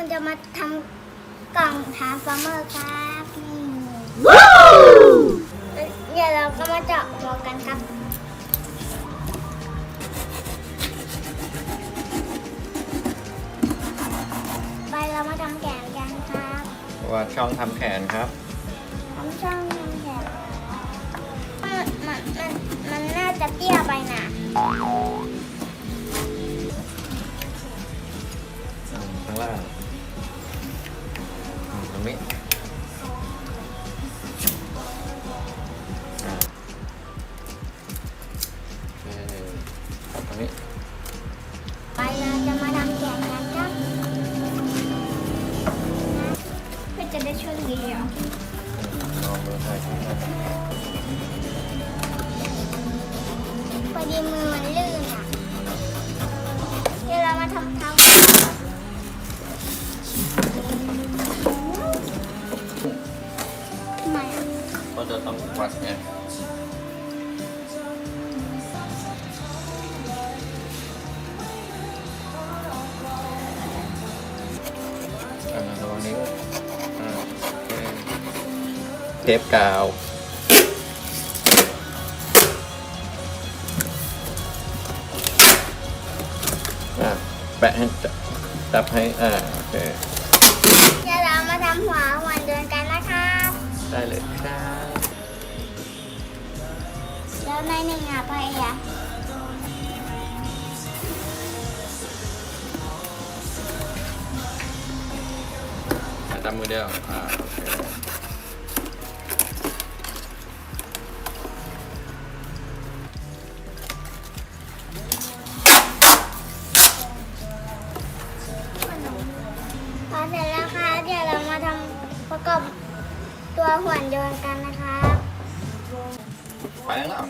มาทำกล่องทาร์ฟอร์เมอร์ครับนี่เดี๋ยวเราก็มาเจาะหัวกันครับไปเรามาทำแขนกันครับว่าช่องทำแขนครับทำช่องทำแขนมันมันมันมันน่าจะเตี้ยไปนะข้างล่าง ได้ช่วยเดียวลองดูใช่พอดีมือมันลื่นอะ เดี๋ยวเรามาทำเท้าทำไมอะ ก็จะต้องวัดไง ปกาว อะแปะให้จับจับให้ อ่าโอเค เดี๋ยวเรามาทำหัวหัวเดินกันนะครับได้เลยครับแล้วในหนึ่งอะไปอะตามมือเดียวอ่าโอเค ประกอบตัวหุ่นยนต์กันนะครับไปแล้ว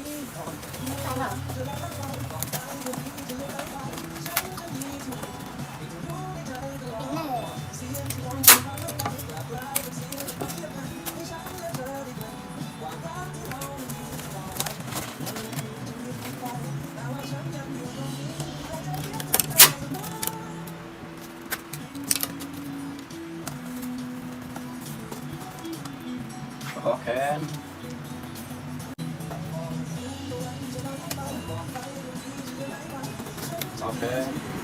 โอเคโอเค